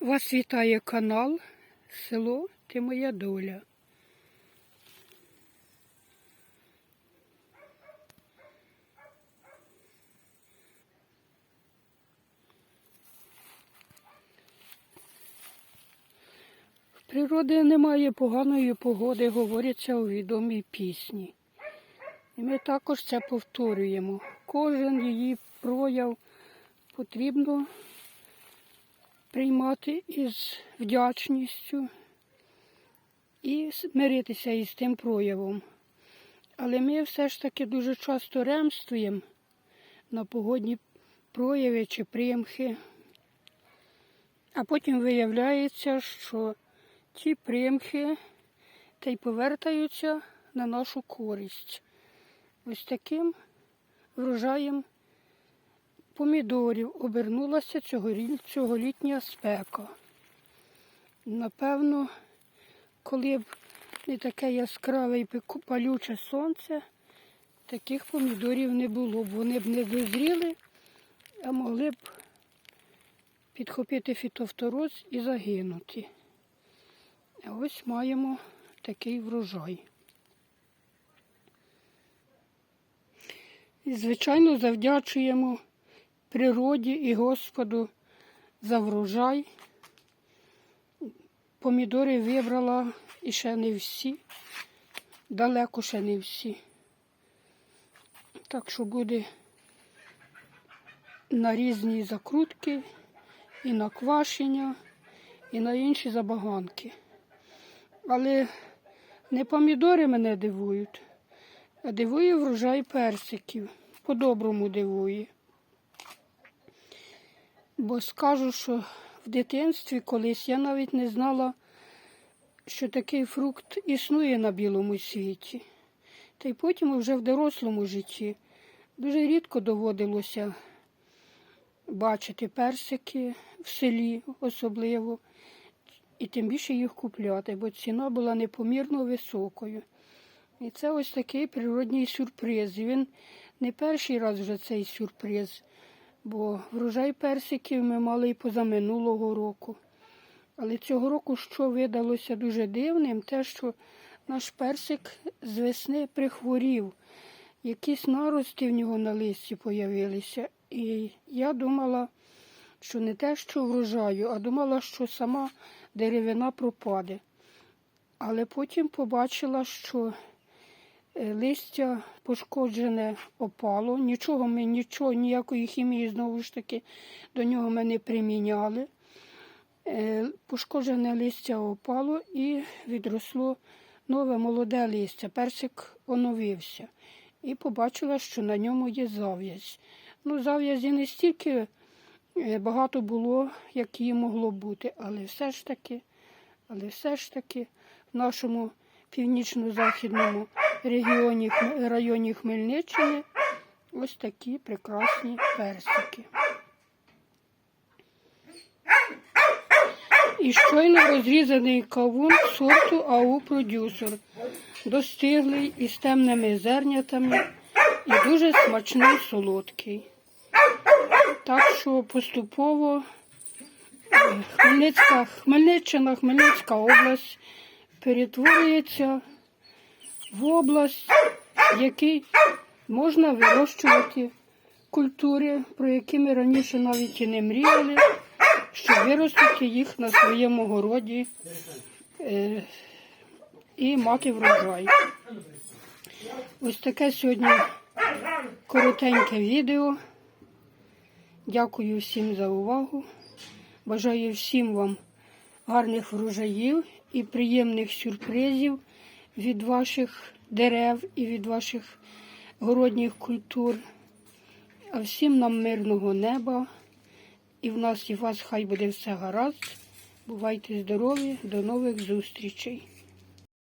Вас вітає канал Село Ти Моя Доля. В природи немає поганої погоди, говориться у відомій пісні. І ми також це повторюємо. Кожен її прояв потрібно приймати із вдячністю і миритися із тим проявом. Але ми все ж таки дуже часто ремствуємо на погодні прояви чи примхи. А потім виявляється, що ті примхи та й повертаються на нашу користь. Ось таким врожаєм помідорів обернулася цьоголітня спека. Напевно, коли б не таке яскраве і палюче сонце, таких помідорів не було б. Вони б не дозріли, а могли б підхопити фітофтороз і загинути. А ось маємо такий врожай. І, звичайно, завдячуємо природі і Господу за врожай. Помідори вибрала і ще не всі, далеко ще не всі. Так що буде на різні закрутки, і на квашення, і на інші забаганки. Але не помідори мене дивують, а дивує врожай персиків. По-доброму дивує. Бо скажу, що в дитинстві колись я навіть не знала, що такий фрукт існує на білому світі. Та й потім вже в дорослому житті дуже рідко доводилося бачити персики в селі особливо, і тим більше їх купляти, бо ціна була непомірно високою. І це ось такий природній сюрприз. І Він не перший раз вже цей сюрприз, бо врожай персиків ми мали і позаминулого року. Але цього року, що видалося дуже дивним, те, що наш персик з весни прихворів. Якісь нарости в нього на листі появилися. І я думала, що не те, що врожаю, а думала, що сама деревина пропаде. Але потім побачила, що листя пошкоджене опало, нічого ми нічого, ніякої хімії знову ж таки до нього ми не приміняли. Е, Пошкоджене листя опало і відросло нове молоде листя. Персик оновився. І побачила, що на ньому є зав'язь. Ну, зав'язі не стільки е, багато було, як її могло бути, але все ж таки, але все ж таки в нашому північно-західному регіоні районі Хмельниччини ось такі прекрасні персики. І щойно розрізаний кавун сорту АУ продюсер, достиглий із темними зернятами і дуже смачний солодкий. Так що поступово е, Хмельницька, Хмельниччина, Хмельницька область перетворюється в область, в якій можна вирощувати культури, про які ми раніше навіть і не мріяли, щоб виростити їх на своєму городі е, і мати врожай. Ось таке сьогодні коротеньке відео. Дякую всім за увагу. Бажаю всім вам гарних врожаїв і приємних сюрпризів від ваших дерев і від ваших городніх культур. А всім нам мирного неба. І в нас і вас хай буде все гаразд. Бувайте здорові, до нових зустрічей.